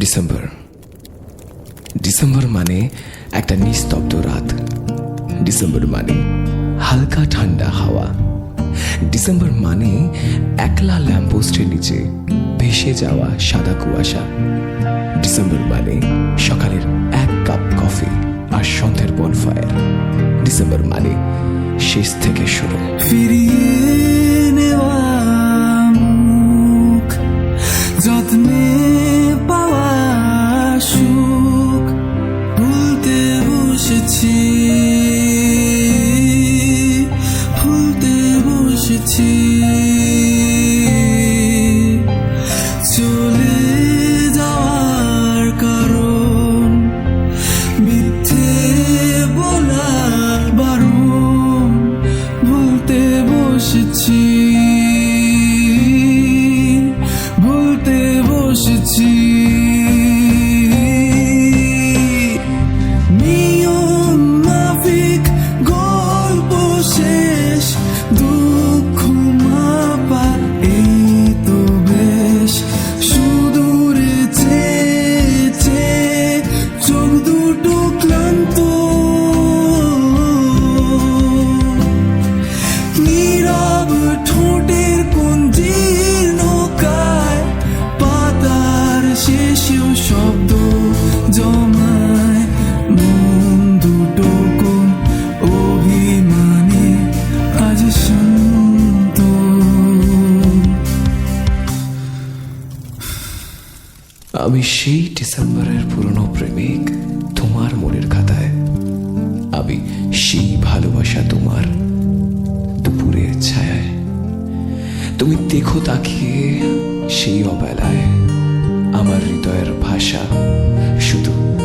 December December মানে একটা নিস্তব্ধ রাত। ডিসেম্বর মানে হালকা ঠান্ডা হাওয়া। ডিসেম্বর মানে একলা ল্যাম্পোস্টের নিচে ভেসে যাওয়া সাদা কুয়াশা। ডিসেম্বর মানে সকালের এক কাপ কফি আর সন্ধ্যের বনফায়ার ডিসেম্বর মানে শেষ থেকে শুরু। ফিরিয়ে বসেছি ভুলতে বসেছি। আমি সেই ডিসেম্বরের পুরনো প্রেমিক তোমার মনের খাতায়। আমি সেই ভালোবাসা তোমার দুপুরের ছায়ায়। তুমি দেখো তাকিয়ে সেই অবেলায় আমার হৃদয়ের ভাষা শুধু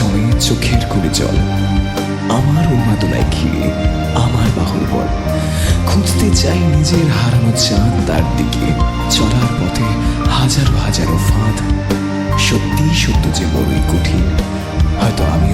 জমে চোখের কুড়ি জল। আমার উন্মাদনায় ঘিরে আমার বাহুল বল। খুঁজতে চাই নিজের হারানো চাঁদ তার দিকে। চলার পথে হাজারো হাজারো ফাঁদ। সত্যি সত্য যে বড়ই কঠিন। হয়তো আমিও